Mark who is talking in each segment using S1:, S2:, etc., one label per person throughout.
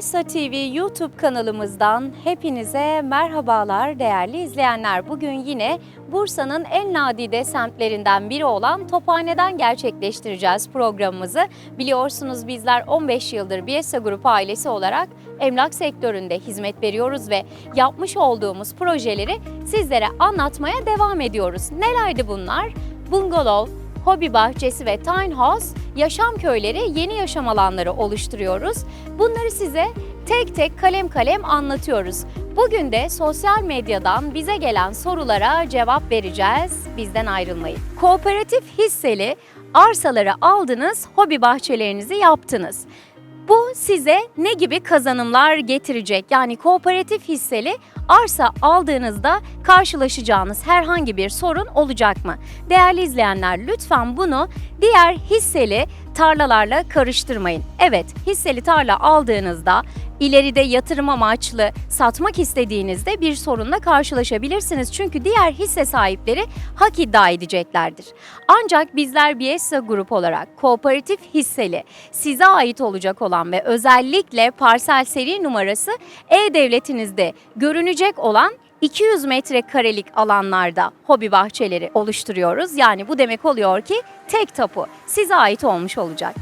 S1: Biesa TV YouTube kanalımızdan hepinize merhabalar değerli izleyenler. Bugün yine Bursa'nın en nadide semtlerinden biri olan Tophane'den gerçekleştireceğiz programımızı. Biliyorsunuz bizler 15 yıldır Biesa Grup ailesi olarak emlak sektöründe hizmet veriyoruz ve yapmış olduğumuz projeleri sizlere anlatmaya devam ediyoruz. Nelerdi bunlar? Bungalov, hobi bahçesi ve tiny house yaşam köyleri, yeni yaşam alanları oluşturuyoruz. Bunları size tek tek kalem kalem anlatıyoruz. Bugün de sosyal medyadan bize gelen sorulara cevap vereceğiz. Bizden ayrılmayın. Kooperatif hisseli arsaları aldınız, hobi bahçelerinizi yaptınız. Bu size ne gibi kazanımlar getirecek? Yani kooperatif hisseli arsa aldığınızda karşılaşacağınız herhangi bir sorun olacak mı? Değerli izleyenler lütfen bunu diğer hisseli tarlalarla karıştırmayın. Evet, hisseli tarla aldığınızda ileride yatırım amaçlı satmak istediğinizde bir sorunla karşılaşabilirsiniz. Çünkü diğer hisse sahipleri hak iddia edeceklerdir. Ancak bizler Biesa Grup olarak kooperatif hisseli size ait olacak olan ve özellikle parsel seri numarası e-devletinizde görünecek olan 200 metrekarelik alanlarda hobi bahçeleri oluşturuyoruz. Yani bu demek oluyor ki tek tapu size ait olmuş olacak.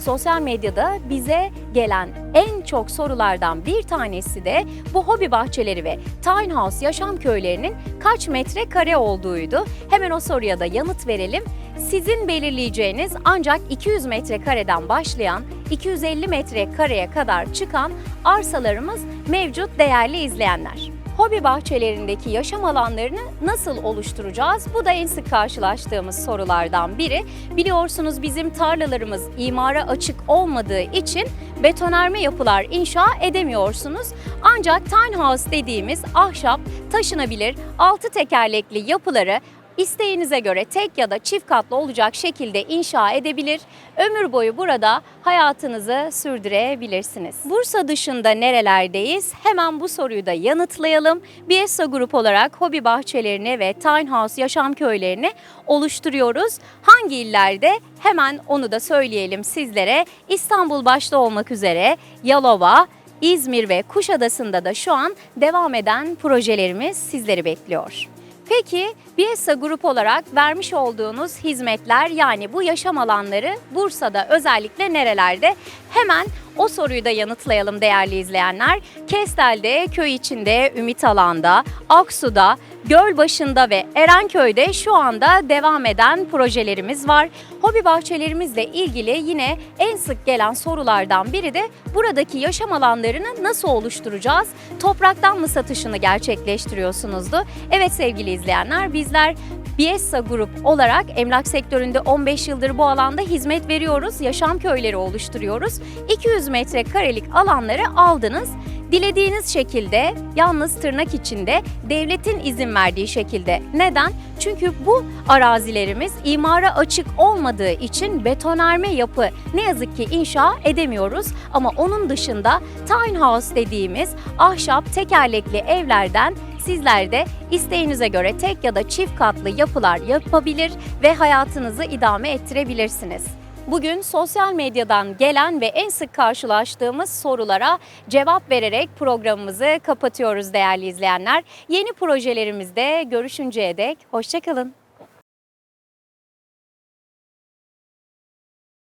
S1: Sosyal medyada bize gelen en çok sorulardan bir tanesi de bu hobi bahçeleri ve tiny house yaşam köylerinin kaç metrekare olduğuydu. Hemen o soruya da yanıt verelim. Sizin belirleyeceğiniz ancak 200 metrekareden başlayan 250 metrekareye kadar çıkan arsalarımız mevcut değerli izleyenler. Hobi bahçelerindeki yaşam alanlarını nasıl oluşturacağız? Bu da en sık karşılaştığımız sorulardan biri. Biliyorsunuz bizim tarlalarımız imara açık olmadığı için betonarme yapılar inşa edemiyorsunuz. Ancak tiny house dediğimiz ahşap, taşınabilir, altı tekerlekli yapıları İsteğinize göre tek ya da çift katlı olacak şekilde inşa edebilir, ömür boyu burada hayatınızı sürdürebilirsiniz. Bursa dışında nerelerdeyiz? Hemen bu soruyu da yanıtlayalım. Biesa Grup olarak hobi bahçelerini ve tiny house yaşam köylerini oluşturuyoruz. Hangi illerde? Hemen onu da söyleyelim sizlere. İstanbul başta olmak üzere Yalova, İzmir ve Kuşadası'nda da şu an devam eden projelerimiz sizleri bekliyor. Peki Biesa Grup olarak vermiş olduğunuz hizmetler yani bu yaşam alanları Bursa'da özellikle nerelerde? Hemen o soruyu da yanıtlayalım değerli izleyenler. Kestel'de, köy içinde, Ümit Alan'da, Aksu'da, Gölbaşı'nda ve Erenköy'de şu anda devam eden projelerimiz var. Hobi bahçelerimizle ilgili yine en sık gelen sorulardan biri de buradaki yaşam alanlarını nasıl oluşturacağız? Topraktan mı satışını gerçekleştiriyorsunuzdu? Evet sevgili izleyenler bizler Biesa Grup olarak emlak sektöründe 15 yıldır bu alanda hizmet veriyoruz. Yaşam köyleri oluşturuyoruz. 200 metrekarelik alanları aldınız. Dilediğiniz şekilde yalnız tırnak içinde devletin izin verdiği şekilde. Neden? Çünkü bu arazilerimiz imara açık olmadığı için betonarme yapı ne yazık ki inşa edemiyoruz. Ama onun dışında tiny dediğimiz ahşap tekerlekli evlerden sizler de isteğinize göre tek ya da çift katlı yapılar yapabilir ve hayatınızı idame ettirebilirsiniz. Bugün sosyal medyadan gelen ve en sık karşılaştığımız sorulara cevap vererek programımızı kapatıyoruz değerli izleyenler. Yeni projelerimizde görüşünceye dek hoşçakalın.